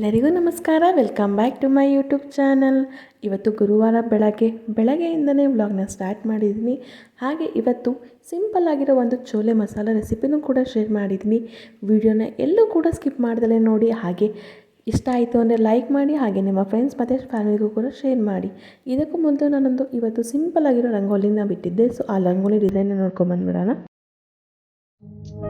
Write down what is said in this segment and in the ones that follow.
ಎಲ್ಲರಿಗೂ ನಮಸ್ಕಾರ. Welcome back to my YouTube channel ಇವತ್ತು ಗುರುವಾರ ಬೆಳಗ್ಗೆ, ಬೆಳಗ್ಗೆಯಿಂದನೇ ವ್ಲಾಗ್ನ ಸ್ಟಾರ್ಟ್ ಮಾಡಿದ್ದೀನಿ. ಹಾಗೆ ಇವತ್ತು ಸಿಂಪಲ್ ಆಗಿರೋ ಒಂದು ಚೋಲೆ ಮಸಾಲ ರೆಸಿಪಿನೂ ಕೂಡ ಶೇರ್ ಮಾಡಿದ್ದೀನಿ. ವಿಡಿಯೋನ ಎಲ್ಲೂ ಕೂಡ ಸ್ಕಿಪ್ ಮಾಡ್ದಲೇ ನೋಡಿ. ಹಾಗೆ ಇಷ್ಟ ಆಯಿತು ಅಂದರೆ ಲೈಕ್ ಮಾಡಿ, ಹಾಗೆ ನಿಮ್ಮ ಫ್ರೆಂಡ್ಸ್ ಮತ್ತು ಫ್ಯಾಮಿಲಿಗೂ ಕೂಡ ಶೇರ್ ಮಾಡಿ. ಇದಕ್ಕೂ ಮೊದಲು ನಾನೊಂದು ಇವತ್ತು ಸಿಂಪಲ್ ಆಗಿರೋ ರಂಗೋಲಿನ ಬಿಟ್ಟಿದ್ದೆ. ಸೊ ಆ ರಂಗೋಲಿ ಡಿಸೈನ್ ನೋಡ್ಕೊಂಬಂದ್ಬಿಡೋಣ ಬೆಳಗ್ಗೆನೇ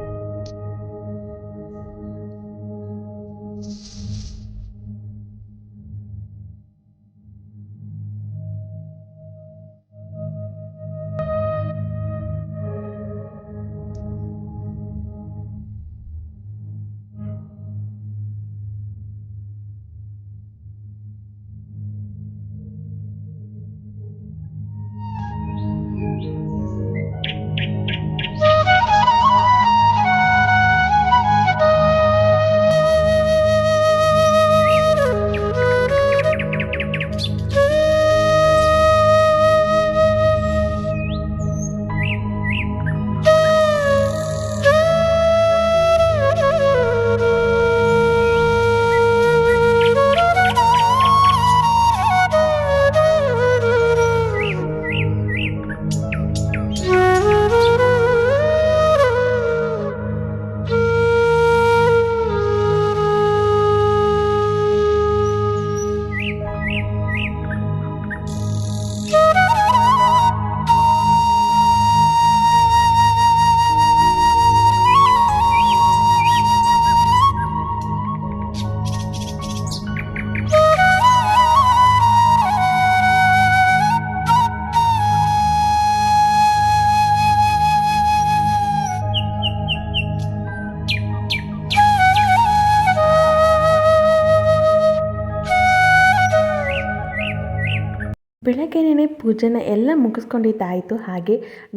ಪೂಜೆನ ಎಲ್ಲ ಮುಗಿಸ್ಕೊಂಡಿದ್ದಾಯಿತು ಹಾಗೆ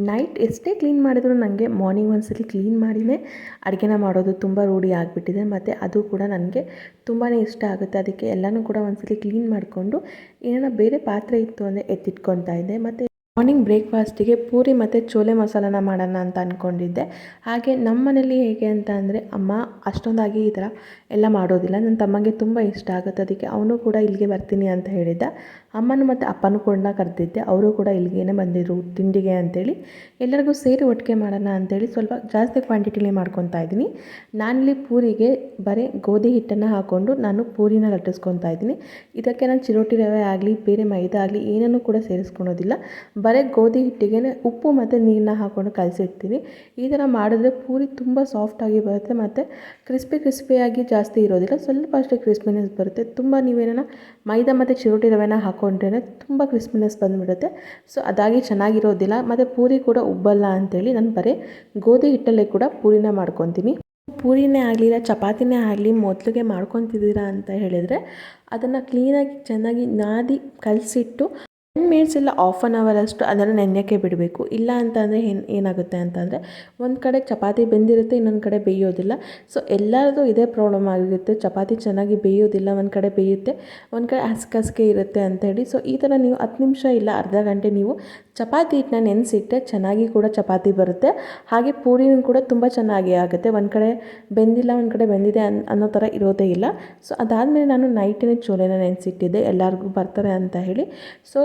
ನೈಟ್ ಎಷ್ಟೇ ಕ್ಲೀನ್ ಮಾಡಿದ್ರು ನನಗೆ ಮಾರ್ನಿಂಗ್ ಒಂದ್ಸಲಿ ಕ್ಲೀನ್ ಮಾಡಿನೇ ಅಡುಗೆನ ಮಾಡೋದು ತುಂಬ ರೂಢಿ ಆಗಿಬಿಟ್ಟಿದೆ. ಮತ್ತು ಅದು ಕೂಡ ನನಗೆ ತುಂಬಾ ಇಷ್ಟ ಆಗುತ್ತೆ. ಅದಕ್ಕೆ ಎಲ್ಲನೂ ಕೂಡ ಒಂದ್ಸಲಿ ಕ್ಲೀನ್ ಮಾಡಿಕೊಂಡು ಏನಾರ ಬೇರೆ ಪಾತ್ರೆ ಇತ್ತು ಅಂದರೆ ಎತ್ತಿಟ್ಕೊತಾ ಇದ್ದೆ. ಮತ್ತು ಮಾರ್ನಿಂಗ್ ಬ್ರೇಕ್ಫಾಸ್ಟಿಗೆ ಪೂರಿ ಮತ್ತು ಚೋಲೆ ಮಸಾಲನ ಮಾಡೋಣ ಅಂತ ಅಂದ್ಕೊಂಡಿದ್ದೆ ಹಾಗೆ ನಮ್ಮ ಮನೇಲಿ ಹೇಗೆ ಅಂತ ಅಂದರೆ ಅಮ್ಮ ಅಷ್ಟೊಂದಾಗಿ ಈ ಥರ ಎಲ್ಲ ಮಾಡೋದಿಲ್ಲ. ನನ್ನ ತಮ್ಮಂಗೆ ತುಂಬ ಇಷ್ಟ ಆಗುತ್ತೆ. ಅದಕ್ಕೆ ಅವನು ಕೂಡ ಇಲ್ಲಿಗೆ ಬರ್ತೀನಿ ಅಂತ ಹೇಳಿದ್ದ. ಅಮ್ಮನೂ ಮತ್ತು ಅಪ್ಪನೂ ಕೂಡ ಕರೆದಿದ್ದೆ. ಅವರು ಕೂಡ ಇಲ್ಲಿಗೇನೆ ಬಂದಿದ್ರು ತಿಂಡಿಗೆ ಅಂತೇಳಿ. ಎಲ್ಲರಿಗೂ ಸೇರಿ ಒಟ್ಟಿಗೆ ಮಾಡೋಣ ಅಂತೇಳಿ ಸ್ವಲ್ಪ ಜಾಸ್ತಿ ಕ್ವಾಂಟಿಟಿಲಿ ಮಾಡ್ಕೊತಾ ಇದ್ದೀನಿ. ನಾನಿಲ್ಲಿ ಪೂರಿಗೆ ಬರೀ ಗೋಧಿ ಹಿಟ್ಟನ್ನು ಹಾಕ್ಕೊಂಡು ನಾನು ಪೂರಿನ ಲಟ್ಟಿಸ್ಕೊತಾ ಇದ್ದೀನಿ. ಇದಕ್ಕೆ ನಾನು ಚಿರೋಟಿ ರವೆ ಆಗಲಿ, ಬೇರೆ ಮೈದಾ ಆಗಲಿ ಏನನ್ನೂ ಕೂಡ ಸೇರಿಸ್ಕೊಳೋದಿಲ್ಲ. ಬರೀ ಗೋಧಿ ಹಿಟ್ಟಿಗೆ ಉಪ್ಪು ಮತ್ತು ನೀರನ್ನ ಹಾಕ್ಕೊಂಡು ಕಲಸಿಡ್ತೀನಿ. ಈ ಥರ ಮಾಡಿದ್ರೆ ಪೂರಿ ತುಂಬ ಸಾಫ್ಟಾಗಿ ಬರುತ್ತೆ ಮತ್ತು ಕ್ರಿಸ್ಪಿ ಕ್ರಿಸ್ಪಿಯಾಗಿ ಜಾಸ್ತಿ ಇರೋದಿಲ್ಲ. ಸ್ವಲ್ಪ ಅಷ್ಟೇ ಕ್ರಿಸ್ಪಿನೆಸ್ ಬರುತ್ತೆ. ತುಂಬ ನೀವೇನ ಮೈದಾ ಮತ್ತು ಚಿರೋಟಿ ರವೆನ ಹಾಕ್ಕೊಂಡ್ರೆ ತುಂಬ ಕ್ರಿಸ್ಪಿನೆಸ್ ಬಂದುಬಿಡುತ್ತೆ. ಸೊ, ಅದಾಗಿ ಚೆನ್ನಾಗಿರೋದಿಲ್ಲ. ಮತ್ತು ಪೂರಿ ಕೂಡ ಉಬ್ಬಲ್ಲ ಅಂಥೇಳಿ ನಾನು ಬರೀ ಗೋಧಿ ಹಿಟ್ಟಲ್ಲೇ ಕೂಡ ಪೂರಿನ ಮಾಡ್ಕೊತೀನಿ. ಪೂರಿನೇ ಆಗಲಿ ಇಲ್ಲ, ಚಪಾತಿನೇ ಆಗಲಿ, ಮೊದಲಿಗೆ ಮಾಡ್ಕೊತಿದ್ದೀರಾ ಅಂತ ಹೇಳಿದರೆ ಅದನ್ನು ಕ್ಲೀನಾಗಿ ಚೆನ್ನಾಗಿ ನಾದಿ ಕಲಸಿಟ್ಟು ಮಿನಿಟ್ಸ್ ಇಲ್ಲ ಆಫ್ ಆನ್ ಅವರ್ ಅಷ್ಟು ಅದನ್ನು ನೆನೆಯೋಕ್ಕೆ ಬಿಡಬೇಕು. ಇಲ್ಲ ಅಂತಂದರೆ ಏನು, ಏನಾಗುತ್ತೆ ಅಂತಂದರೆ ಒಂದು ಕಡೆ ಚಪಾತಿ ಬೆಂದಿರುತ್ತೆ, ಇನ್ನೊಂದು ಕಡೆ ಬೇಯೋದಿಲ್ಲ. ಸೊ ಎಲ್ಲರದು ಇದೇ ಪ್ರಾಬ್ಲಮ್ ಆಗಿರುತ್ತೆ. ಚಪಾತಿ ಚೆನ್ನಾಗಿ ಬೇಯೋದಿಲ್ಲ, ಒಂದು ಕಡೆ ಬೇಯುತ್ತೆ, ಒಂದು ಕಡೆ ಹಸ್ಕೆ ಇರುತ್ತೆ ಅಂಥೇಳಿ ಸೊ ಈ ಥರ ನೀವು ಹತ್ತು ನಿಮಿಷ ಇಲ್ಲ, ಅರ್ಧ ಗಂಟೆ ನೀವು ಚಪಾತಿ ಹಿಟ್ಟನ್ನ ನೆನೆಸಿಟ್ಟರೆ ಚೆನ್ನಾಗಿ ಕೂಡ ಚಪಾತಿ ಬರುತ್ತೆ. ಹಾಗೆ ಪೂರಿನೂ ಕೂಡ ತುಂಬ ಚೆನ್ನಾಗಿ ಆಗುತ್ತೆ. ಒಂದು ಕಡೆ ಬೆಂದಿಲ್ಲ, ಒಂದು ಕಡೆ ಬೆಂದಿದೆ ಅನ್, ಅನ್ನೋ ಥರ ಇರೋದೇ ಇಲ್ಲ. ಸೊ ಅದಾದಮೇಲೆ ನಾನು ನೈಟಿನ ಚೋಲೆನ ನೆನೆಸಿಟ್ಟಿದ್ದೆ. ಎಲ್ಲರಿಗೂ ಬರ್ತಾರೆ ಅಂತ ಹೇಳಿ. ಸೊ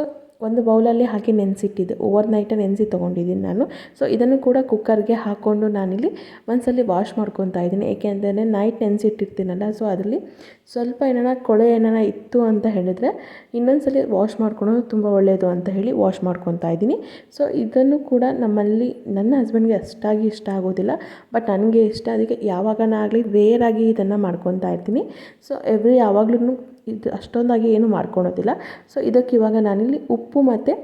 ಒಂದು ಬೌಲಲ್ಲಿ ಹಾಕಿ ನೆನೆಸಿಟ್ಟಿದ್ದೆ. ಓವರ್ ನೈಟೇ ನೆನೆಸಿ ತೊಗೊಂಡಿದ್ದೀನಿ ನಾನು. ಸೊ ಇದನ್ನು ಕೂಡ ಕುಕ್ಕರ್ಗೆ ಹಾಕ್ಕೊಂಡು ನಾನಿಲ್ಲಿ ಒಂದ್ಸಲಿ ವಾಶ್ ಮಾಡ್ಕೊತಾ ಇದ್ದೀನಿ. ಏಕೆಂದರೆ ನೈಟ್ ನೆನೆಸಿಟ್ಟಿರ್ತೀನಲ್ಲ ಸೊ ಅದರಲ್ಲಿ ಸ್ವಲ್ಪ ಏನಾರ ಕೊಳೆ ಏನಾರ ಇತ್ತು ಅಂತ ಹೇಳಿದರೆ ಇನ್ನೊಂದು ಸಲ ವಾಶ್ ಮಾಡ್ಕೊಳೋದು ತುಂಬ ಒಳ್ಳೆಯದು ಅಂತ ಹೇಳಿ ವಾಶ್ ಮಾಡ್ಕೊತಾ ಇದ್ದೀನಿ. ಸೊ ಇದನ್ನು ಕೂಡ ನಮ್ಮಲ್ಲಿ ನನ್ನ ಹಸ್ಬೆಂಡ್ಗೆ ಅಷ್ಟಾಗಿ ಇಷ್ಟ ಆಗೋದಿಲ್ಲ ಬಟ್ ನನಗೆ ಇಷ್ಟ. ಅದಕ್ಕೆ ಯಾವಾಗನಾಗಲಿ ರೇರಾಗಿ ಇದನ್ನು ಮಾಡ್ಕೊತಾ ಇರ್ತೀನಿ. ಸೊ ಎವ್ರಿ ಯಾವಾಗ್ಲೂ ಇದು ಅಷ್ಟೊಂದಾಗಿ ಏನು ಮಾಡ್ಕೊಳೋದಿಲ್ಲ. ಸೊ ಇದಕ್ಕೆ ಇವಾಗ ನಾನಿಲ್ಲಿ ಉಪ್ಪು ಮತ್ತು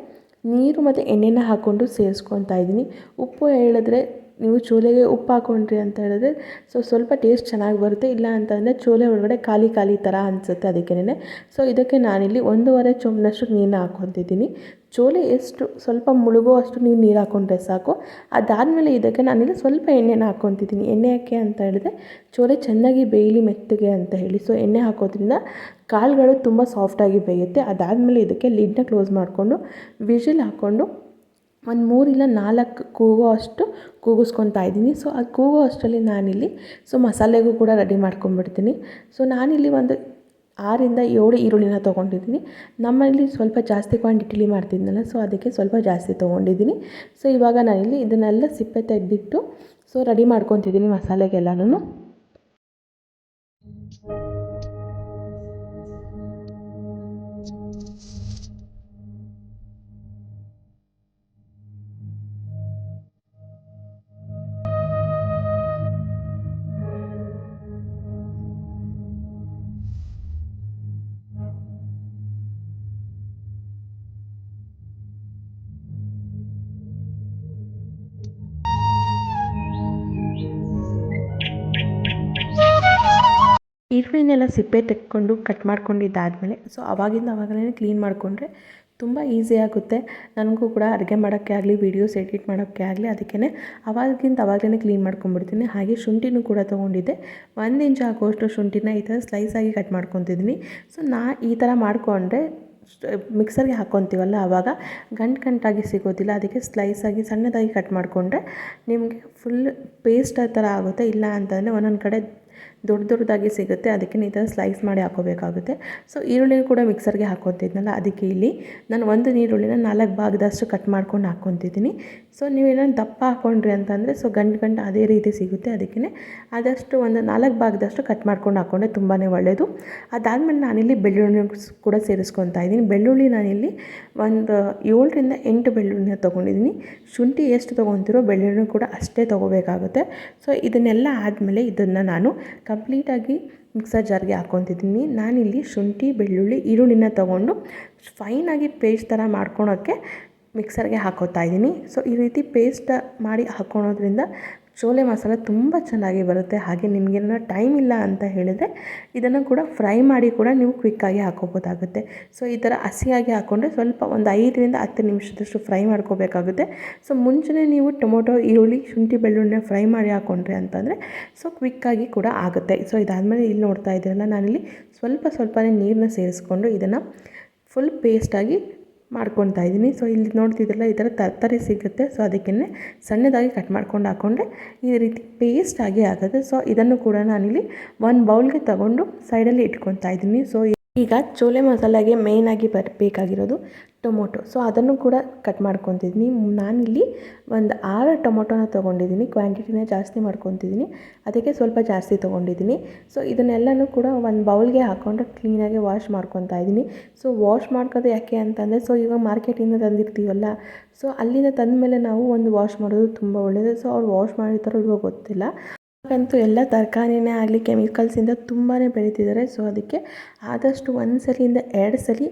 ನೀರು ಮತ್ತು ಎಣ್ಣೆನ ಹಾಕ್ಕೊಂಡು ಸೇರಿಸ್ಕೊತಾ ಇದ್ದೀನಿ. ಉಪ್ಪು ಹೇಳಿದ್ರೆ ನೀವು ಚೋಲೆಗೆ ಉಪ್ಪು ಹಾಕ್ಕೊಂಡ್ರಿ ಅಂತ ಹೇಳಿದ್ರೆ ಸೊ ಸ್ವಲ್ಪ ಟೇಸ್ಟ್ ಚೆನ್ನಾಗಿ ಬರುತ್ತೆ. ಇಲ್ಲ ಅಂತಂದರೆ ಚೋಲೆ ಒಳಗಡೆ ಖಾಲಿ ಖಾಲಿ ಥರ ಅನಿಸುತ್ತೆ ಅದಕ್ಕೇ ಸೊ ಇದಕ್ಕೆ ನಾನಿಲ್ಲಿ ಒಂದೂವರೆ ಚೊಂಬನಷ್ಟು ನೀರನ್ನ ಹಾಕ್ಕೊತಿದ್ದೀನಿ. ಚೋಲೆ ಎಷ್ಟು ಸ್ವಲ್ಪ ಮುಳುಗೋ ಅಷ್ಟು ನೀವು ನೀರು ಹಾಕ್ಕೊಂಡ್ರೆ ಸಾಕು. ಅದಾದಮೇಲೆ ಇದಕ್ಕೆ ನಾನಿಲ್ಲಿ ಸ್ವಲ್ಪ ಎಣ್ಣೆನ ಹಾಕ್ಕೊತಿದ್ದೀನಿ. ಎಣ್ಣೆ ಯಾಕೆ ಅಂತ ಹೇಳಿದ್ರೆ ಚೋಲೆ ಚೆನ್ನಾಗಿ ಬೇಯಲಿ ಮೆತ್ತಗೆ ಅಂತ ಹೇಳಿ. ಸೊ ಎಣ್ಣೆ ಹಾಕೋದ್ರಿಂದ ಕಾಳುಗಳು ತುಂಬ ಸಾಫ್ಟಾಗಿ ಬೇಯುತ್ತೆ. ಅದಾದಮೇಲೆ ಇದಕ್ಕೆ ಲಿಡ್ನ ಕ್ಲೋಸ್ ಮಾಡಿಕೊಂಡು ವಿಷಲ್ ಹಾಕ್ಕೊಂಡು ಒಂದು ಮೂರಿಲ್ಲ ನಾಲ್ಕು ಕೂಗೋ ಅಷ್ಟು ಕೂಗಿಸ್ಕೊತಾ ಇದ್ದೀನಿ. ಸೊ ಅದು ಕೂಗೋ ಅಷ್ಟರಲ್ಲಿ ನಾನಿಲ್ಲಿ ಸೊ ಮಸಾಲೆಗೂ ಕೂಡ ರೆಡಿ ಮಾಡ್ಕೊಂಡ್ಬಿಡ್ತೀನಿ. ಸೊ ನಾನಿಲ್ಲಿ ಒಂದು ಆರಿಂದ ಏಳು ಈರುಳ್ಳಿನ ತೊಗೊಂಡಿದ್ದೀನಿ. ನಮ್ಮಲ್ಲಿ ಸ್ವಲ್ಪ ಜಾಸ್ತಿ ಕ್ವಾಂಟಿಟಿಲಿ ಮಾಡ್ತಿದ್ನಲ್ಲ ಸೊ ಅದಕ್ಕೆ ಸ್ವಲ್ಪ ಜಾಸ್ತಿ ತೊಗೊಂಡಿದ್ದೀನಿ. ಸೊ ಇವಾಗ ನಾನಿಲ್ಲಿ ಇದನ್ನೆಲ್ಲ ಸಿಪ್ಪೆ ತೆಗೆದಿಟ್ಟು ಸೊ ರೆಡಿ ಮಾಡ್ಕೊತಿದ್ದೀನಿ ಮಸಾಲೆಗೆಲ್ಲನೂ ಈರುಳ್ಳಿನೆಲ್ಲ ಸಿಪ್ಪೆ ತೆಕ್ಕೊಂಡು ಕಟ್ ಮಾಡ್ಕೊಂಡಿದ್ದಾದಮೇಲೆ ಸೊ ಅವಾಗಿಂದ ಅವಾಗಲೇ ಕ್ಲೀನ್ ಮಾಡಿಕೊಂಡ್ರೆ ತುಂಬ ಈಸಿ ಆಗುತ್ತೆ. ನನಗೂ ಕೂಡ ಅಡುಗೆ ಮಾಡೋಕ್ಕೆ ಆಗಲಿ ವೀಡಿಯೋಸ್ ಎಡಿಟ್ ಮಾಡೋಕ್ಕೆ ಆಗಲಿ ಅದಕ್ಕೇ ಅವಾಗಿಂದ ಅವಾಗಲೇ ಕ್ಲೀನ್ ಮಾಡ್ಕೊಂಡ್ಬಿಡ್ತೀನಿ. ಹಾಗೆ ಶುಂಠಿನೂ ಕೂಡ ತೊಗೊಂಡಿದ್ದೆ. ಒಂದು ಇಂಚ್ ಆಗುವಷ್ಟು ಶುಂಠಿನ ಈ ಥರ ಸ್ಲೈಸಾಗಿ ಕಟ್ ಮಾಡ್ಕೊತಿದ್ದೀನಿ. ಸೊ ನಾ ಈ ಥರ ಮಾಡಿಕೊಂಡ್ರೆ ಮಿಕ್ಸರ್ಗೆ ಹಾಕ್ಕೊತೀವಲ್ಲ ಆವಾಗ ಗಂಟು ಗಂಟಾಗಿ ಸಿಗೋದಿಲ್ಲ. ಅದಕ್ಕೆ ಸ್ಲೈಸಾಗಿ ಸಣ್ಣದಾಗಿ ಕಟ್ ಮಾಡಿಕೊಂಡ್ರೆ ನಿಮಗೆ ಫುಲ್ ಪೇಸ್ಟ್ ಆ ಥರ ಆಗುತ್ತೆ. ಇಲ್ಲ ಅಂತಂದರೆ ಒಂದೊಂದು ಕಡೆ ದೊಡ್ಡ ದೊಡ್ಡದಾಗಿ ಸಿಗುತ್ತೆ. ಅದಕ್ಕೆ ಈ ಥರ ಸ್ಲೈಸ್ ಮಾಡಿ ಹಾಕೋಬೇಕಾಗುತ್ತೆ. ಸೊ ಈರುಳ್ಳಿ ಕೂಡ ಮಿಕ್ಸರ್ಗೆ ಹಾಕೋತಿದ್ನಲ್ಲ, ಅದಕ್ಕೆ ಇಲ್ಲಿ ನಾನು ಒಂದು ಈರುಳ್ಳಿನ ನಾಲ್ಕು ಭಾಗದಷ್ಟು ಕಟ್ ಮಾಡ್ಕೊಂಡು ಹಾಕ್ಕೊತಿದ್ದೀನಿ ಸೊ ನೀವೇನಾದ್ರು ದಪ್ಪ ಹಾಕ್ಕೊಂಡ್ರಿ ಅಂತಂದರೆ ಸೊ ಗಂಟು ಗಂಟು ಅದೇ ರೀತಿ ಸಿಗುತ್ತೆ. ಅದಕ್ಕೆ ಆದಷ್ಟು ಒಂದು ನಾಲ್ಕು ಭಾಗದಷ್ಟು ಕಟ್ ಮಾಡ್ಕೊಂಡು ಹಾಕ್ಕೊಂಡ್ರೆ ತುಂಬಾ ಒಳ್ಳೆಯದು ಅದಾದಮೇಲೆ ನಾನಿಲ್ಲಿ ಬೆಳ್ಳುಳ್ಳಿ ಕೂಡ ಸೇರಿಸ್ಕೊತಾ ಇದ್ದೀನಿ. ಬೆಳ್ಳುಳ್ಳಿ ನಾನಿಲ್ಲಿ ಒಂದು ಏಳರಿಂದ ಎಂಟು ಬೆಳ್ಳುಳ್ಳಿನ ತೊಗೊಂಡಿದ್ದೀನಿ. ಶುಂಠಿ ಎಷ್ಟು ತೊಗೊತಿರೋ ಬೆಳ್ಳುಳ್ಳಿ ಕೂಡ ಅಷ್ಟೇ ತೊಗೋಬೇಕಾಗುತ್ತೆ. ಸೊ ಇದನ್ನೆಲ್ಲ ಆದಮೇಲೆ ಇದನ್ನು ನಾನು ಕಂಪ್ಲೀಟಾಗಿ ಮಿಕ್ಸರ್ ಜಾರ್ಗೆ ಹಾಕ್ಕೊತಿದ್ದೀನಿ. ನಾನಿಲ್ಲಿ ಶುಂಠಿ, ಬೆಳ್ಳುಳ್ಳಿ, ಈರುಳ್ಳಿನ ತೊಗೊಂಡು ಫೈನಾಗಿ ಪೇಸ್ಟ್ ಥರ ಮಾಡ್ಕೊಳೋಕ್ಕೆ ಮಿಕ್ಸರ್ಗೆ ಹಾಕೋತಾ ಇದ್ದೀನಿ. ಸೊ ಈ ರೀತಿ ಪೇಸ್ಟ್ ಮಾಡಿ ಹಾಕ್ಕೊಳೋದ್ರಿಂದ ಚೋಲೆ ಮಸಾಲ ತುಂಬ ಚೆನ್ನಾಗಿ ಬರುತ್ತೆ ಹಾಗೆ ನಿಮಗೇನೋ ಟೈಮ್ ಇಲ್ಲ ಅಂತ ಹೇಳಿದರೆ ಇದನ್ನು ಕೂಡ ಫ್ರೈ ಮಾಡಿ ಕೂಡ ನೀವು ಕ್ವಿಕ್ಕಾಗಿ ಹಾಕೋಬೋದಾಗುತ್ತೆ ಸೊ ಈ ಥರ ಹಸಿಯಾಗಿ ಹಾಕ್ಕೊಂಡ್ರೆ ಸ್ವಲ್ಪ ಒಂದು ಐದರಿಂದ ಹತ್ತು ನಿಮಿಷದಷ್ಟು ಫ್ರೈ ಮಾಡ್ಕೋಬೇಕಾಗುತ್ತೆ ಸೊ ಮುಂಚೆನೇ ನೀವು ಟೊಮೊಟೊ ಈರುಳ್ಳಿ ಶುಂಠಿ ಬೆಳ್ಳುಳ್ಳಿನ ಫ್ರೈ ಮಾಡಿ ಹಾಕ್ಕೊಂಡ್ರೆ ಅಂತಂದರೆ ಸೊ ಕ್ವಿಕ್ಕಾಗಿ ಕೂಡ ಆಗುತ್ತೆ ಸೊ ಇದಾದಮೇಲೆ ಇಲ್ಲಿ ನೋಡ್ತಾ ಇದ್ದೀರಲ್ಲ ನಾನಿಲ್ಲಿ ಸ್ವಲ್ಪ ಸ್ವಲ್ಪನೇ ನೀರನ್ನ ಸೇರಿಸ್ಕೊಂಡು ಇದನ್ನು ಫುಲ್ ಪೇಸ್ಟಾಗಿ ಮಾಡ್ಕೊತಾ ಇದ್ದೀನಿ. ಸೊ ಇಲ್ಲಿ ನೋಡ್ತಿದ್ರಲ್ಲ, ಈ ಥರ ತರಕಾರಿ ಸಿಗುತ್ತೆ. ಸೊ ಅದಕ್ಕೇ ಸಣ್ಣದಾಗಿ ಕಟ್ ಮಾಡ್ಕೊಂಡು ಹಾಕ್ಕೊಂಡೆ ಈ ರೀತಿ ಪೇಸ್ಟ್ ಆಗಿ ಆಗುತ್ತೆ. ಸೊ ಇದನ್ನು ಕೂಡ ನಾನಿಲ್ಲಿ ಒಂದು ಬೌಲ್ಗೆ ತಗೊಂಡು ಸೈಡಲ್ಲಿ ಇಟ್ಕೊತಾ ಇದ್ದೀನಿ. ಸೊ ಈಗ ಚೋಲೆ ಮಸಾಲೆಗೆ ಮೇಯ್ನಾಗಿ ಬರಬೇಕಾಗಿರೋದು ಟೊಮೊಟೊ. ಸೊ ಅದನ್ನು ಕೂಡ ಕಟ್ ಮಾಡ್ಕೊತಿದ್ದೀನಿ ನಾನಿಲ್ಲಿ ಒಂದು ಆರು ಟೊಮೊಟೊನ ತೊಗೊಂಡಿದ್ದೀನಿ ಕ್ವಾಂಟಿಟಿನ ಜಾಸ್ತಿ ಮಾಡ್ಕೊತಿದ್ದೀನಿ ಅದಕ್ಕೆ ಸ್ವಲ್ಪ ಜಾಸ್ತಿ ತೊಗೊಂಡಿದ್ದೀನಿ ಸೊ ಇದನ್ನೆಲ್ಲನೂ ಕೂಡ ಒಂದು ಬೌಲ್ಗೆ ಹಾಕ್ಕೊಂಡು ಕ್ಲೀನಾಗಿ ವಾಶ್ ಮಾಡ್ಕೊತಾ ಇದ್ದೀನಿ ಸೊ ವಾಶ್ ಮಾಡ್ಕೋದು ಯಾಕೆ ಅಂತಂದರೆ ಸೊ ಇವಾಗ ಮಾರ್ಕೆಟಿಂದ ತಂದಿರ್ತೀವಲ್ಲ ಸೊ ಅಲ್ಲಿಂದ ತಂದ ಮೇಲೆ ನಾವು ಒಂದು ವಾಶ್ ಮಾಡೋದು ತುಂಬ ಒಳ್ಳೆಯದು ಸೊ ಅವ್ರು ವಾಶ್ ಮಾಡಿರ್ತಾರೋ ಇವಾಗ ಗೊತ್ತಿಲ್ಲ. ಇವಾಗಂತೂ ಎಲ್ಲ ತರಕಾರಿನೇ ಆಗಲಿ ಕೆಮಿಕಲ್ಸಿಂದ ತುಂಬಾ ಬೆಳೀತಿದ್ದಾರೆ. ಸೊ ಅದಕ್ಕೆ ಆದಷ್ಟು ಒಂದು ಸಲಿಂದ ಎರಡು ಸಲ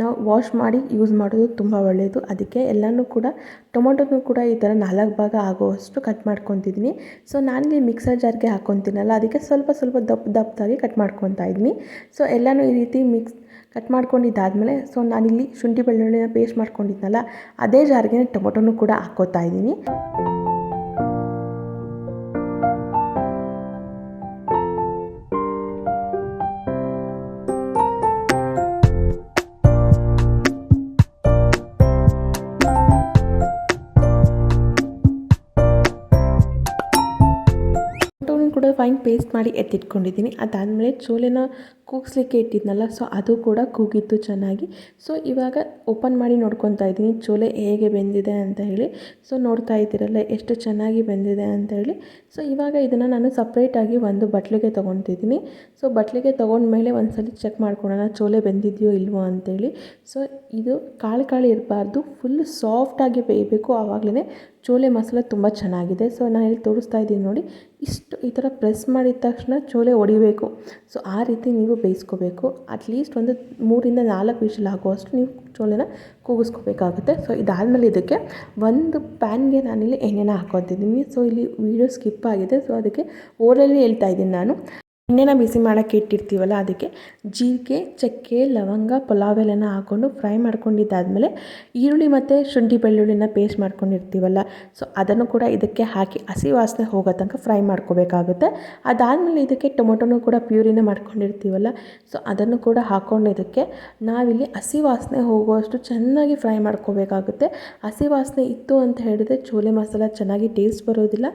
ನಾವು ವಾಶ್ ಮಾಡಿ ಯೂಸ್ ಮಾಡೋದು ತುಂಬ ಒಳ್ಳೆಯದು ಅದಕ್ಕೆ ಎಲ್ಲನೂ ಕೂಡ, ಟೊಮೊಟೊನೂ ಕೂಡ ಈ ಥರ ನಾಲ್ಕು ಭಾಗ ಆಗುವಷ್ಟು ಕಟ್ ಮಾಡ್ಕೊತಿದ್ದೀನಿ ಸೊ ನಾನಿಲ್ಲಿ ಮಿಕ್ಸರ್ ಜಾರ್ಗೆ ಹಾಕ್ಕೊತೀನಲ್ಲ ಅದಕ್ಕೆ ಸ್ವಲ್ಪ ಸ್ವಲ್ಪ ದಪ್ಪ ದಪ್ಪದಾಗಿ ಕಟ್ ಮಾಡ್ಕೊತಾ ಇದ್ದೀನಿ. ಸೊ ಎಲ್ಲನೂ ಈ ರೀತಿ ಮಿಕ್ಸ್ ಕಟ್ ಮಾಡ್ಕೊಂಡಿದ್ದಾದಮೇಲೆ ಸೊ ನಾನಿಲ್ಲಿ ಶುಂಠಿ ಬೆಳ್ಳುಳ್ಳಿನ ಪೇಸ್ಟ್ ಮಾಡ್ಕೊಂಡಿದ್ನಲ್ಲ, ಅದೇ ಜಾರ್ಗೆ ಟೊಮೊಟೊನೂ ಕೂಡ ಹಾಕ್ಕೋತಾ ಇದ್ದೀನಿ. ಪೇಸ್ಟ್ ಮಾಡಿ ಎತ್ತಿಟ್ಕೊಂಡಿದ್ದೀನಿ. ಅದಾದಮೇಲೆ ಚೋಲೆನ ಕೂಗಿಸ್ಲಿಕ್ಕೆ ಇಟ್ಟಿದ್ನಲ್ಲ ಸೊ ಅದು ಕೂಡ ಕೂಗಿತ್ತು ಚೆನ್ನಾಗಿ. ಸೊ ಇವಾಗ ಓಪನ್ ಮಾಡಿ ನೋಡ್ಕೊತಾ ಇದ್ದೀನಿ. ಚೋಲೆ ಹೇಗೆ ಬೆಂದಿದೆ ಅಂತ ಹೇಳಿ. ಸೊ ನೋಡ್ತಾ ಇದ್ದೀರಲ್ಲ, ಎಷ್ಟು ಚೆನ್ನಾಗಿ ಬೆಂದಿದೆ ಅಂತ ಹೇಳಿ. ಸೊ ಇವಾಗ ಇದನ್ನು ನಾನು ಸಪ್ರೇಟಾಗಿ ಒಂದು ಬಟ್ಲಿಗೆ ತೊಗೊತಿದ್ದೀನಿ. ಸೊ ಬಟ್ಲಿಗೆ ತೊಗೊಂಡ್ಮೇಲೆ ಒಂದು ಸಲ ಚೆಕ್ ಮಾಡ್ಕೊಳ್ಳೋಣ ಚೋಲೆ ಬೆಂದಿದೆಯೋ ಇಲ್ವೋ ಅಂತೇಳಿ ಸೊ ಇದು ಕಾಳು ಕಾಳು ಇರಬಾರ್ದು ಫುಲ್ ಸಾಫ್ಟಾಗಿ ಬೇಯಬೇಕು ಆವಾಗಲೇ ಚೋಲೆ ಮಸಾಲ ತುಂಬ ಚೆನ್ನಾಗಿದೆ. ಸೊ, ನಾನು ಇಲ್ಲಿ ತೋರಿಸ್ತಾ ಇದ್ದೀನಿ ನೋಡಿ. ಇಷ್ಟು ಈ ಥರ ಪ್ರೆಸ್ ಮಾಡಿದ ತಕ್ಷಣ ಚೋಲೆ ಒಡಿಬೇಕು. ಸೊ, ಆ ರೀತಿ ನೀವು ಬೇಯಿಸ್ಕೋಬೇಕು. ಅಟ್ಲೀಸ್ಟ್ ಒಂದು ಮೂರಿಂದ ನಾಲ್ಕು ವಿಷಲ್ ಆಗುವಷ್ಟು ನೀವು ಚೋಲೆನ ಕೂಗಿಸ್ಕೋಬೇಕಾಗುತ್ತೆ. ಸೊ, ಇದಾದಮೇಲೆ ಇದಕ್ಕೆ ಒಂದು ಪ್ಯಾನ್ಗೆ ನಾನಿಲ್ಲಿ ಎಣ್ಣೆನ ಹಾಕ್ಕೊತಿದ್ದೀನಿ. ಸೊ, ಇಲ್ಲಿ ವೀಡಿಯೋ ಸ್ಕಿಪ್ ಆಗಿದೆ. ಸೊ, ಅದಕ್ಕೆ ಓರಲ್ಲಿ ಹೇಳ್ತಾ ಇದ್ದೀನಿ ನಾನು. ಎಣ್ಣೆನ ಬಿಸಿ ಮಾಡೋಕ್ಕೆ ಇಟ್ಟಿರ್ತೀವಲ್ಲ, ಅದಕ್ಕೆ ಜೀರಿಗೆ, ಚಕ್ಕೆ, ಲವಂಗ, ಪಲಾವ್ ಎಲೆನ ಹಾಕ್ಕೊಂಡು ಫ್ರೈ ಮಾಡ್ಕೊಂಡಿದ್ದಾದಮೇಲೆ ಈರುಳ್ಳಿ ಮತ್ತು ಶುಂಠಿ ಬೆಳ್ಳುಳ್ಳಿನ ಪೇಸ್ಟ್ ಮಾಡ್ಕೊಂಡಿರ್ತೀವಲ್ಲ ಸೊ ಅದನ್ನು ಕೂಡ ಇದಕ್ಕೆ ಹಾಕಿ ಹಸಿ ವಾಸನೆ ಹೋಗೋ ತನಕ ಫ್ರೈ ಮಾಡ್ಕೋಬೇಕಾಗುತ್ತೆ. ಅದಾದಮೇಲೆ ಇದಕ್ಕೆ ಟೊಮೊಟೊನೂ ಕೂಡ ಪ್ಯೂರಿನ ಮಾಡ್ಕೊಂಡಿರ್ತೀವಲ್ಲ ಸೊ ಅದನ್ನು ಕೂಡ ಹಾಕ್ಕೊಂಡು ಇದಕ್ಕೆ ನಾವಿಲ್ಲಿ ಹಸಿ ವಾಸನೆ ಹೋಗುವಷ್ಟು ಚೆನ್ನಾಗಿ ಫ್ರೈ ಮಾಡ್ಕೋಬೇಕಾಗುತ್ತೆ. ಹಸಿ ವಾಸನೆ ಇತ್ತು ಅಂತ ಹೇಳಿದ್ರೆ ಚೋಲೆ ಮಸಾಲ ಚೆನ್ನಾಗಿ ಟೇಸ್ಟ್ ಬರೋದಿಲ್ಲ,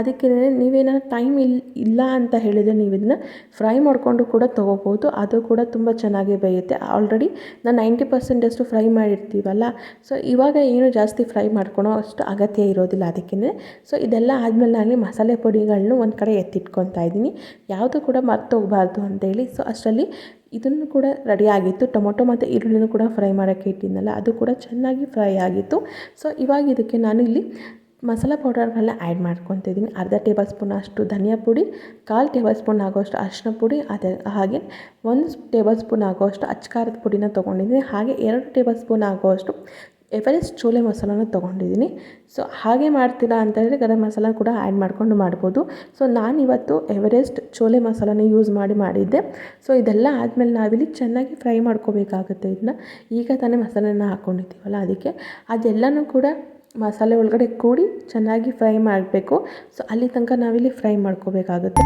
ಅದಕ್ಕೆ ನೀವೇನಾದ್ರು ಟೈಮ್ ಇಲ್ಲ ಇಲ್ಲ ಅಂತ ಹೇಳಿದರೆ ನೀವು ಇದನ್ನು ಫ್ರೈ ಮಾಡಿಕೊಂಡು ಕೂಡ ತೊಗೋಬೋದು. ಅದು ಕೂಡ ತುಂಬ ಚೆನ್ನಾಗಿ ಬೇಯುತ್ತೆ. ಆಲ್ರೆಡಿ ನಾನು ನೈಂಟಿ ಪರ್ಸೆಂಟಷ್ಟು ಫ್ರೈ ಮಾಡಿರ್ತೀವಲ್ಲ? ಸೊ ಇವಾಗ ಏನು ಜಾಸ್ತಿ ಫ್ರೈ ಮಾಡ್ಕೊಳೋ ಅಷ್ಟು ಅಗತ್ಯ ಇರೋದಿಲ್ಲ ಅದಕ್ಕೇ ಸೊ ಇದೆಲ್ಲ ಆದಮೇಲೆ ನಾನು ಮಸಾಲೆ ಪುಡಿಗಳನ್ನು ಒಂದು ಕಡೆ ಎತ್ತಿಟ್ಕೊತಾ ಇದ್ದೀನಿ. ಯಾವುದು ಕೂಡ ಮರ್ತೋಗಬಾರ್ದು ಅಂತೇಳಿ. ಸೊ ಅಷ್ಟರಲ್ಲಿ ಇದನ್ನು ಕೂಡ ರೆಡಿ ಆಗಿತ್ತು. ಟೊಮೊಟೊ ಮತ್ತು ಈರುಳ್ಳಿನೂ ಕೂಡ ಫ್ರೈ ಮಾಡೋಕ್ಕೆ ಇಟ್ಟಿದ್ನಲ್ಲ, ಅದು ಕೂಡ ಚೆನ್ನಾಗಿ ಫ್ರೈ ಆಗಿತ್ತು. ಸೊ ಇವಾಗ ಇದಕ್ಕೆ ನಾನು ಇಲ್ಲಿ ಮಸಾಲ ಪೌಡರ್ಗಳನ್ನ ಆ್ಯಡ್ ಮಾಡ್ಕೊತಿದ್ದೀನಿ ಅರ್ಧ ಟೇಬಲ್ ಸ್ಪೂನ್ ಅಷ್ಟು ಧನಿಯಾ ಪುಡಿ, ಕಾಲು ಟೇಬಲ್ ಸ್ಪೂನ್ ಆಗೋಷ್ಟು ಅರಿಶಿನ ಪುಡಿ, ಅದೇ ಹಾಗೆ ಒಂದು ಟೇಬಲ್ ಸ್ಪೂನ್ ಆಗೋಷ್ಟು ಅಚ್ಕಾರದ ಪುಡಿನ ತೊಗೊಂಡಿದ್ದೀನಿ ಹಾಗೆ ಎರಡು ಟೇಬಲ್ ಸ್ಪೂನ್ ಆಗೋಷ್ಟು ಎವರೆಸ್ಟ್ ಚೋಲೆ ಮಸಾಲನ ತೊಗೊಂಡಿದ್ದೀನಿ ಸೊ ಹಾಗೆ ಮಾಡ್ತೀರಾ ಅಂತ ಹೇಳಿದ್ರೆ ಗರಂ ಮಸಾಲ ಕೂಡ ಆ್ಯಡ್ ಮಾಡಿಕೊಂಡು ಮಾಡ್ಬೋದು. ಸೊ ನಾನಿವತ್ತು ಎವರೆಸ್ಟ್ ಚೋಲೆ ಮಸಾಲನ ಯೂಸ್ ಮಾಡಿ ಮಾಡಿದ್ದೆ. ಸೊ ಇದೆಲ್ಲ ಆದಮೇಲೆ ನಾವಿಲ್ಲಿ ಚೆನ್ನಾಗಿ ಫ್ರೈ ಮಾಡ್ಕೋಬೇಕಾಗುತ್ತೆ ಇದನ್ನ. ಈಗ ತಾನೇ ಮಸಾಲೆನ ಹಾಕ್ಕೊಂಡಿದ್ದೀವಲ್ಲ ಅದಕ್ಕೆ. ಅದೆಲ್ಲನೂ ಕೂಡ ಮಸಾಲೆ ಒಳಗಡೆ ಕೂಡಿ ಚೆನ್ನಾಗಿ ಫ್ರೈ ಮಾಡಬೇಕು. ಸೊ ಅಲ್ಲಿ ತನಕ ನಾವಿಲ್ಲಿ ಫ್ರೈ ಮಾಡ್ಕೋಬೇಕಾಗುತ್ತೆ.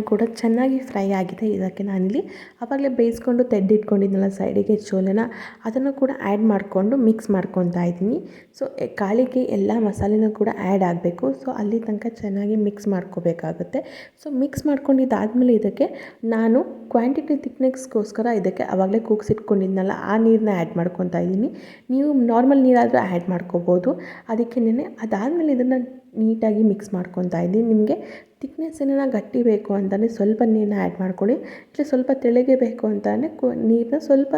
ಕೂಡ ಚೆನ್ನಾಗಿ ಫ್ರೈ ಆಗಿದೆ. ಇದಕ್ಕೆ ನಾನಿಲ್ಲಿ ಅವಾಗಲೇ ಬೇಯಿಸ್ಕೊಂಡು ತೆಡ್ದಿಟ್ಕೊಂಡಿದ್ನಲ್ಲ ಸೈಡಿಗೆ ಚೋಲೆನ, ಅದನ್ನು ಕೂಡ ಆ್ಯಡ್ ಮಾಡಿಕೊಂಡು ಮಿಕ್ಸ್ ಮಾಡ್ಕೊತಾ ಇದ್ದೀನಿ. ಸೊ ಕಾಳಿಗೆ ಎಲ್ಲ ಮಸಾಲೆನೂ ಕೂಡ ಆ್ಯಡ್ ಆಗಬೇಕು. ಸೊ, ಅಲ್ಲಿ ತನಕ ಚೆನ್ನಾಗಿ ಮಿಕ್ಸ್ ಮಾಡ್ಕೋಬೇಕಾಗುತ್ತೆ. ಸೊ, ಮಿಕ್ಸ್ ಮಾಡ್ಕೊಂಡಿದ್ದಾದಮೇಲೆ ಇದಕ್ಕೆ ನಾನು ಕ್ವಾಂಟಿಟಿ ತಿಕ್ನೆಸ್ಗೋಸ್ಕರ ಇದಕ್ಕೆ ಆವಾಗಲೇ ಕೂಗ್ಸಿಟ್ಕೊಂಡಿದ್ನಲ್ಲ, ಆ ನೀರನ್ನ ಆ್ಯಡ್ ಮಾಡ್ಕೊತಾ ಇದ್ದೀನಿ. ನೀವು ನಾರ್ಮಲ್ ನೀರಾದರೂ ಆ್ಯಡ್ ಮಾಡ್ಕೋಬೋದು. ನೆನೆ ಅದಾದಮೇಲೆ ಇದನ್ನು ನೀಟಾಗಿ ಮಿಕ್ಸ್ ಮಾಡ್ಕೊತಾ ಇದ್ದೀನಿ. ನಿಮಗೆ ತಿಕ್ನೆಸ್ ಏನಾರ ಗಟ್ಟಿ ಬೇಕು ಅಂತಲೇ ಸ್ವಲ್ಪ ನೀರನ್ನ ಆ್ಯಡ್ ಮಾಡ್ಕೊಳ್ಳಿ. ಇಲ್ಲ ಸ್ವಲ್ಪ ತೆಳಗೆ ಬೇಕು ಅಂತಲೇ ಕು ನೀರನ್ನ ಸ್ವಲ್ಪ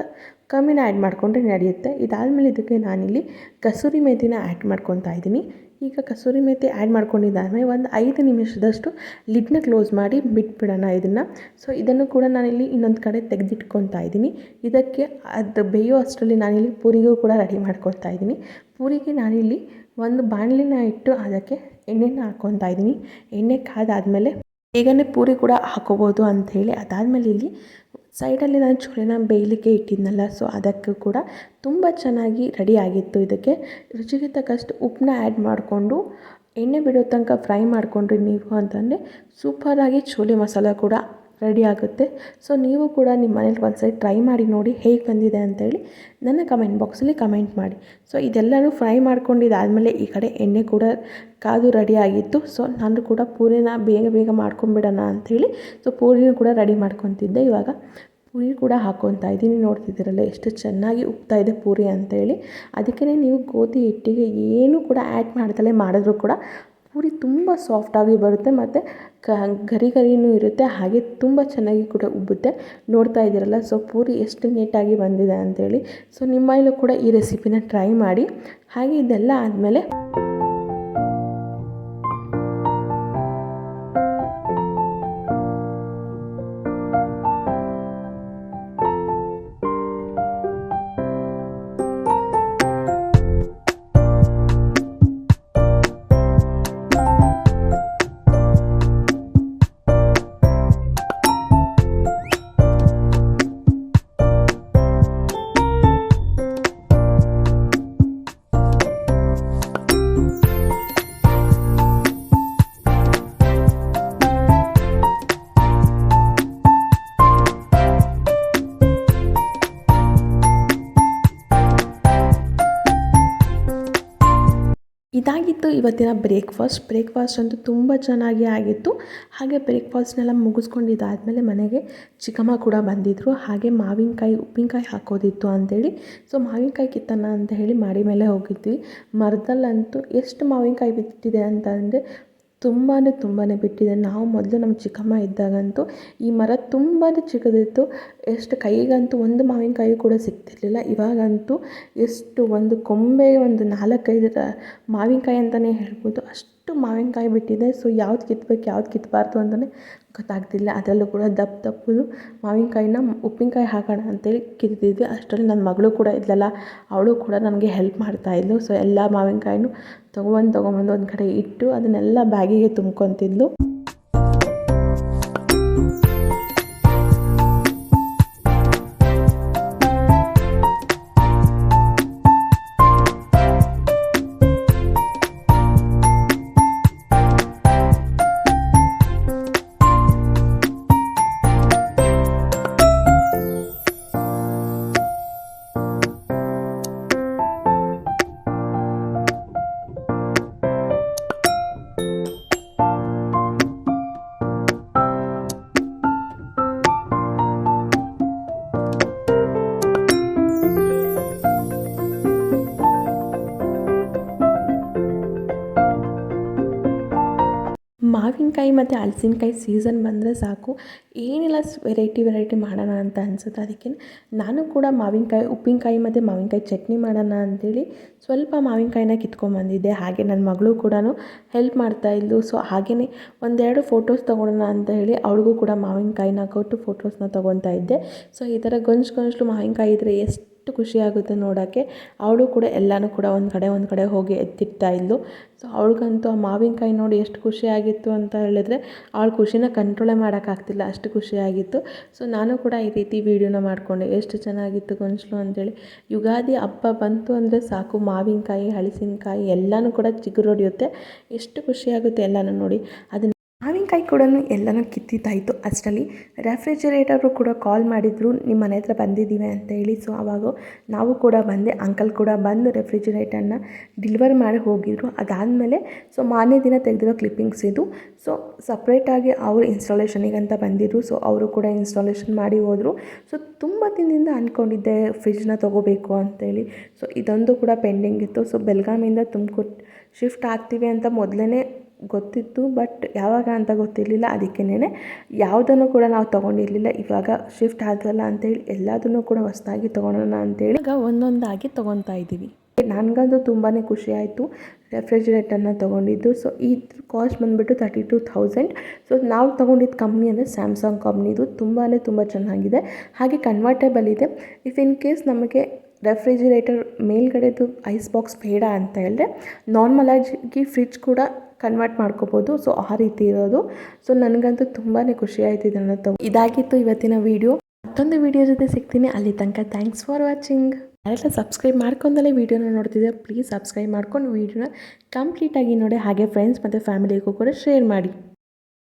ಕಮ್ಮಿನ ಆ್ಯಡ್ ಮಾಡಿಕೊಂಡ್ರೆ ನಡೆಯುತ್ತೆ. ಇದಾದಮೇಲೆ ಇದಕ್ಕೆ ನಾನಿಲ್ಲಿ ಕಸೂರಿ ಮೇಥಿನ ಆ್ಯಡ್ ಮಾಡ್ಕೊತಾ ಇದ್ದೀನಿ. ಈಗ ಕಸೂರಿ ಮೇಥಿ ಆ್ಯಡ್ ಮಾಡ್ಕೊಂಡಿದ್ದಾದಮೇಲೆ ಒಂದು ಐದು ನಿಮಿಷದಷ್ಟು ಲಿಡ್ನ ಕ್ಲೋಸ್ ಮಾಡಿ ಬಿಟ್ಬಿಡೋಣ ಇದನ್ನು. ಸೊ, ಇದನ್ನು ಕೂಡ ನಾನಿಲ್ಲಿ ಇನ್ನೊಂದು ಕಡೆ ತೆಗೆದಿಟ್ಕೊತಾ ಇದ್ದೀನಿ. ಇದಕ್ಕೆ ಅದು ಬೇಯೋ ಅಷ್ಟರಲ್ಲಿ ನಾನಿಲ್ಲಿ ಪೂರಿಗೂ ಕೂಡ ರೆಡಿ ಮಾಡ್ಕೊತಾ ಇದ್ದೀನಿ. ಪೂರಿಗೆ ನಾನಿಲ್ಲಿ ಒಂದು ಬಾಣಲಿನ ಇಟ್ಟು ಅದಕ್ಕೆ ಎಣ್ಣೆನ ಹಾಕ್ಕೊತಾ ಇದ್ದೀನಿ. ಎಣ್ಣೆ ಕಾದಾದಮೇಲೆ ಬೇಗನೆ ಪೂರಿ ಕೂಡ ಹಾಕೋಬೋದು ಅಂಥೇಳಿ ಅದಾದಮೇಲೆ ಇಲ್ಲಿ ಸೈಡಲ್ಲಿ ನಾನು ಚೋಲೆನ ಬೇಯಲಿಕ್ಕೆ ಇಟ್ಟಿದ್ನಲ್ಲ ಸೊ ಅದಕ್ಕೂ ಕೂಡ ತುಂಬ ಚೆನ್ನಾಗಿ ರೆಡಿ ಆಗಿತ್ತು. ಇದಕ್ಕೆ ರುಚಿಗೆ ತಕ್ಕಷ್ಟು ಉಪ್ಪನ್ನ ಆ್ಯಡ್ ಮಾಡಿಕೊಂಡು ಎಣ್ಣೆ ಬಿಡೋ ತನಕ ಫ್ರೈ ಮಾಡಿಕೊಂಡ್ರಿ ನೀವು ಅಂತಂದರೆ ಸೂಪರಾಗಿ ಚೋಲೆ ಮಸಾಲ ಕೂಡ ರೆಡಿ ಆಗುತ್ತೆ. ಸೊ ನೀವು ಕೂಡ ನಿಮ್ಮ ಮನೇಲಿ ಒಂದು ಸರಿ ಟ್ರೈ ಮಾಡಿ ನೋಡಿ ಹೇಗೆ ಬಂದಿದೆ ಅಂತೇಳಿ ನನ್ನ ಕಮೆಂಟ್ ಬಾಕ್ಸಲ್ಲಿ ಕಮೆಂಟ್ ಮಾಡಿ. ಸೊ ಇದೆಲ್ಲನೂ ಫ್ರೈ ಮಾಡ್ಕೊಂಡಿದ್ದಾದಮೇಲೆ ಈ ಕಡೆ ಎಣ್ಣೆ ಕೂಡ ಕಾದು ರೆಡಿ ಆಗಿತ್ತು. ಸೊ ನಾನು ಕೂಡ ಪೂರಿನ ಬೇಗ ಬೇಗ ಮಾಡ್ಕೊಂಬಿಡೋಣ ಅಂಥೇಳಿ ಸೊ ಪೂರಿನೂ ಕೂಡ ರೆಡಿ ಮಾಡ್ಕೊತಿದ್ದೆ. ಇವಾಗ ಪೂರಿ ಕೂಡ ಹಾಕ್ಕೊತಾ ಇದ್ದೀನಿ. ನೋಡ್ತಿದ್ದೀರಲ್ಲ, ಎಷ್ಟು ಚೆನ್ನಾಗಿ ಉಪ್ತಾ ಇದೆ ಪೂರಿ ಅಂತೇಳಿ. ಅದಕ್ಕೇ ನೀವು ಗೋಧಿ ಹಿಟ್ಟಿಗೆ ಏನೂ ಕೂಡ ಆ್ಯಡ್ ಮಾಡ್ದಲೇ ಮಾಡಿದ್ರು ಕೂಡ ಪೂರಿ ತುಂಬ ಸಾಫ್ಟಾಗಿ ಬರುತ್ತೆ ಮತ್ತು ಕ, ಗರಿ ಗರಿನೂ ಇರುತ್ತೆ, ಹಾಗೆ ತುಂಬ ಚೆನ್ನಾಗಿ ಕೂಡ ಉಬ್ಬುತ್ತೆ. ನೋಡ್ತಾ ಇದ್ದೀರಲ್ಲ ಸೊ ಪೂರಿ ಎಷ್ಟು ನೀಟಾಗಿ ಬಂದಿದೆ ಅಂತೇಳಿ. ಸೊ ನಿಮ್ಮ ಮನೇಲೂ ಕೂಡ ಈ ರೆಸಿಪಿನ ಟ್ರೈ ಮಾಡಿ. ಹಾಗೆ ಇದೆಲ್ಲ ಆದಮೇಲೆ ಇವತ್ತಿನ ಬ್ರೇಕ್ಫಾಸ್ಟ್ ಬ್ರೇಕ್ಫಾಸ್ಟ್ ಅಂತೂ ತುಂಬ ಚೆನ್ನಾಗಿ ಆಗಿತ್ತು. ಹಾಗೆ ಬ್ರೇಕ್ಫಾಸ್ಟ್ನೆಲ್ಲ ಮುಗಿಸ್ಕೊಂಡಿದ್ದಾದಮೇಲೆ ಮನೆಗೆ ಚಿಕ್ಕಮ್ಮ ಕೂಡ ಬಂದಿದ್ದರು ಹಾಗೆ ಮಾವಿನಕಾಯಿ, ಉಪ್ಪಿನಕಾಯಿ ಹಾಕೋದಿತ್ತು ಅಂಥೇಳಿ ಸೊ ಮಾವಿನಕಾಯಿ ಕಿತ್ತನ ಅಂತ ಹೇಳಿ ಮಾಡಿ ಮೇಲೆ ಹೋಗಿದ್ವಿ. ಮರದಲ್ಲಂತೂ ಎಷ್ಟು ಮಾವಿನಕಾಯಿ ಅಂತ ಅಂತಂದರೆ ತುಂಬಾ ತುಂಬಾ ಬಿಟ್ಟಿದೆ. ನಾವು ಮೊದಲು ನಮ್ಮ ಚಿಕ್ಕಮ್ಮ ಇದ್ದಾಗಂತೂ ಈ ಮರ ತುಂಬಾ ಚಿಕ್ಕದಿತ್ತು. ಎಷ್ಟು ಕೈಗಂತೂ ಒಂದು ಮಾವಿನಕಾಯಿ ಕೂಡ ಸಿಗ್ತಿರಲಿಲ್ಲ. ಇವಾಗಂತೂ ಎಷ್ಟು ಒಂದು ಕೊಂಬೆ, ಒಂದು ನಾಲ್ಕೈದು ಮಾವಿನಕಾಯಿ ಅಂತಲೇ ಹೇಳ್ಬೋದು. ಅಷ್ಟು ಮಾವಿನಕಾಯಿ ಬಿಟ್ಟಿದೆ. ಸೊ ಯಾವ್ದು ಕಿತ್ಬೇಕು, ಯಾವ್ದು ಕಿತ್ತಬಾರ್ದು ಅಂತಲೇ ಗೊತ್ತಾಗ್ತಿಲ್ಲ. ಅದರಲ್ಲೂ ಕೂಡ ದಪ್ಪ ದಪ್ಪದು ಮಾವಿನಕಾಯಿನ ಉಪ್ಪಿನಕಾಯಿ ಹಾಕೋಣ ಅಂತೇಳಿ ಕಿತ್ತಿದ್ವಿ ಅಷ್ಟರಲ್ಲಿ ನನ್ನ ಮಗಳು ಕೂಡ ಇದ್ಲಲ್ಲ, ಅವಳು ಕೂಡ ನನಗೆ ಹೆಲ್ಪ್ ಮಾಡ್ತಾಯಿದ್ಲು ಸೊ ಎಲ್ಲ ಮಾವಿನಕಾಯಿನೂ ತೊಗೊಬಂದು ತೊಗೊಬಂದು ಒಂದು ಕಡೆ ಇಟ್ಟು ಅದನ್ನೆಲ್ಲ ಬ್ಯಾಗಿಗೆ ತುಂಬ್ಕೊತಿದ್ಲು. ಮಾವಿನಕಾಯಿ ಮತ್ತು ಹಲಸಿನಕಾಯಿ ಸೀಸನ್ ಬಂದರೆ ಸಾಕು. ಏನೆಲ್ಲ ವೆರೈಟಿ ವೆರೈಟಿ ಮಾಡೋಣ ಅಂತ ಅನಿಸುತ್ತೆ. ಅದಕ್ಕೆ ನಾನು ಕೂಡ ಮಾವಿನಕಾಯಿ, ಉಪ್ಪಿನಕಾಯಿ ಮತ್ತು ಮಾವಿನಕಾಯಿ ಚಟ್ನಿ ಮಾಡೋಣ ಅಂತೇಳಿ ಸ್ವಲ್ಪ ಮಾವಿನಕಾಯಿನ ಕಿತ್ಕೊಂಬಂದಿದ್ದೆ ಹಾಗೆ ನನ್ನ ಮಗಳು ಕೂಡ ಹೆಲ್ಪ್ ಮಾಡ್ತಾ ಮಾಡ್ತಾಯಿದ್ಲು ಸೊ ಹಾಗೆಯೇ ಒಂದೆರಡು ಫೋಟೋಸ್ ತೊಗೊಳೋಣ ಅಂತ ಹೇಳಿ ಅವಳಿಗೂ ಕೂಡ ಮಾವಿನಕಾಯಿನ ಕೊಟ್ಟು ಫೋಟೋಸ್ನ ತೊಗೊತಾ ಇದ್ದೆ. ಸೊ ಈ ಥರ ಗಂಜು ಗಂಜಲು ಮಾವಿನಕಾಯಿ ಇದ್ದರೆ ಎಷ್ಟು ಖುಷಿ ಆಗುತ್ತೆ ನೋಡೋಕ್ಕೆ, ಅವಳು ಕೂಡ ಎಲ್ಲನೂ ಕೂಡ ಒಂದು ಕಡೆ ಒಂದು ಕಡೆ ಹೋಗಿ ಎತ್ತಿಡ್ತಾ ಇದ್ಲು. ಸೊ ಅವಳಿಗಂತೂ ಆ ಮಾವಿನಕಾಯಿ ನೋಡಿ ಎಷ್ಟು ಖುಷಿಯಾಗಿತ್ತು ಅಂತ ಹೇಳಿದ್ರೆ, ಅವಳ ಖುಷಿನ ಕಂಟ್ರೋಲೇ ಮಾಡೋಕ್ಕಾಗ್ತಿಲ್ಲ ಅಷ್ಟು ಖುಷಿಯಾಗಿತ್ತು. ಸೊ ನಾನು ಕೂಡ ಈ ರೀತಿ ವೀಡಿಯೋನ ಮಾಡಿಕೊಂಡೆ. ಎಷ್ಟು ಚೆನ್ನಾಗಿತ್ತು ಗೊಂಚಲು ಅಂತೇಳಿ. ಯುಗಾದಿ ಹಬ್ಬ ಬಂತು ಅಂದರೆ ಸಾಕು, ಮಾವಿನಕಾಯಿ, ಹಳಸಿನಕಾಯಿ ಎಲ್ಲನೂ ಕೂಡ ಚಿಗುರು ಹೊಡೆಯುತ್ತೆ. ಎಷ್ಟು ಖುಷಿಯಾಗುತ್ತೆ ಎಲ್ಲನೂ ನೋಡಿ. ಅದನ್ನು ಮಾವಿನಕಾಯಿ ಕೂಡ ಎಲ್ಲನೂ ಕಿತ್ತಿದ್ದಾಯಿತು ಅಷ್ಟರಲ್ಲಿ. ರೆಫ್ರಿಜರೇಟರು ಕೂಡ ಕಾಲ್ ಮಾಡಿದರು, ನಿಮ್ಮ ಮನೆ ಹತ್ರ ಬಂದಿದ್ದೀವಿ ಅಂತ ಹೇಳಿ. ಸೊ, ಆವಾಗ ನಾವು ಕೂಡ ಬಂದೆ. ಅಂಕಲ್ ಕೂಡ ಬಂದು ರೆಫ್ರಿಜರೇಟರ್ನ ಡಿಲಿವರ್ ಮಾಡಿ ಹೋಗಿದ್ರು. ಅದಾದಮೇಲೆ, ಸೊ, ಮಾರನೇ ದಿನ ತೆಗೆದಿರೋ ಕ್ಲಿಪ್ಪಿಂಗ್ಸ್ ಇದು. ಸೊ, ಸಪ್ರೇಟಾಗಿ ಅವರು ಇನ್ಸ್ಟಾಲೇಷನಿಗೆ ಅಂತ ಬಂದಿದ್ರು. ಸೊ, ಅವರು ಕೂಡ ಇನ್ಸ್ಟಾಲೇಷನ್ ಮಾಡಿ ಹೋದರು. ಸೊ, ತುಂಬ ದಿನದಿಂದ ಅಂದ್ಕೊಂಡಿದ್ದೆ, ಫ್ರಿಜ್ನ ತೊಗೋಬೇಕು ಅಂತೇಳಿ ಸೊ, ಇದೊಂದು ಕೂಡ ಪೆಂಡಿಂಗ್ ಇತ್ತು. ಸೊ ಬೆಲ್ಗಾಮಿಂದ ತುಮಕೂರು ಶಿಫ್ಟ್ ಆಗ್ತೀವಿ ಅಂತ ಮೊದಲೇ ಗೊತ್ತಿತ್ತು ಬಟ್ ಯಾವಾಗ ಅಂತ ಗೊತ್ತಿರಲಿಲ್ಲ. ಅದಕ್ಕೇನೆ ಯಾವುದನ್ನು ಕೂಡ ನಾವು ತೊಗೊಂಡಿರಲಿಲ್ಲ. ಇವಾಗ ಶಿಫ್ಟ್ ಆದಲ್ಲ ಅಂತೇಳಿ ಎಲ್ಲದನ್ನು ಕೂಡ ಹೊಸದಾಗಿ ತೊಗೊಳೋಣ ಅಂತೇಳಿ ಈಗ ಒಂದೊಂದಾಗಿ ತೊಗೊತಾ ಇದ್ದೀವಿ. ನನಗಂತೂ ತುಂಬಾ ಖುಷಿ ಆಯಿತು. ರೆಫ್ರಿಜರೇಟರ್ನ ತೊಗೊಂಡಿದ್ದು. ಸೊ ಇದ್ರ ಕಾಸ್ಟ್ ಬಂದುಬಿಟ್ಟು ತರ್ಟಿ ಟು ಥೌಸಂಡ್ ಸೊ ನಾವು ತೊಗೊಂಡಿದ್ದ ಕಂಪ್ನಿ ಅಂದರೆ ಸ್ಯಾಮ್ಸಂಗ್ ಕಂಪ್ನಿದು ತುಂಬಾ ತುಂಬ ಚೆನ್ನಾಗಿದೆ. ಹಾಗೆ ಕನ್ವರ್ಟೇಬಲ್ ಇದೆ. ಇಫ್ ಇನ್ ಕೇಸ್ ನಮಗೆ ರೆಫ್ರಿಜಿರೇಟರ್ ಮೇಲ್ಗಡೆದು ಐಸ್ ಬಾಕ್ಸ್ ಬೇಡ ಅಂತ ಹೇಳಿದ್ರೆ ನಾರ್ಮಲ್ ಆಗಿ ಫ್ರಿಡ್ಜ್ ಕೂಡ ಕನ್ವರ್ಟ್ ಮಾಡ್ಕೋಬೋದು. ಸೊ ಆ ರೀತಿ ಇರೋದು. ಸೊ ನನಗಂತೂ ತುಂಬಾ ಖುಷಿ ಆಯ್ತು ಇದನ್ನು ತಗೋ ಇದಾಗಿತ್ತು ಇವತ್ತಿನ ವೀಡಿಯೋ ಮತ್ತೊಂದು ವೀಡಿಯೋ ಜೊತೆ ಸಿಗ್ತೀನಿ. ಅಲ್ಲಿ ತನಕ ಥ್ಯಾಂಕ್ಸ್ ಫಾರ್ ವಾಚಿಂಗ್ ಯಾರೆಲ್ಲ ಸಬ್ಸ್ಕ್ರೈಬ್ ಮಾಡ್ಕೊಂಡಲೇ ವೀಡಿಯೋನ ನೋಡ್ತಿದ್ದೆ ಪ್ಲೀಸ್ ಸಬ್ಸ್ಕ್ರೈಬ್ ಮಾಡ್ಕೊಂಡು ವೀಡಿಯೋನ ಕಂಪ್ಲೀಟಾಗಿ ನೋಡಿ. ಹಾಗೆ ಫ್ರೆಂಡ್ಸ್ ಮತ್ತು ಫ್ಯಾಮಿಲಿಗೂ ಕೂಡ ಶೇರ್ ಮಾಡಿ.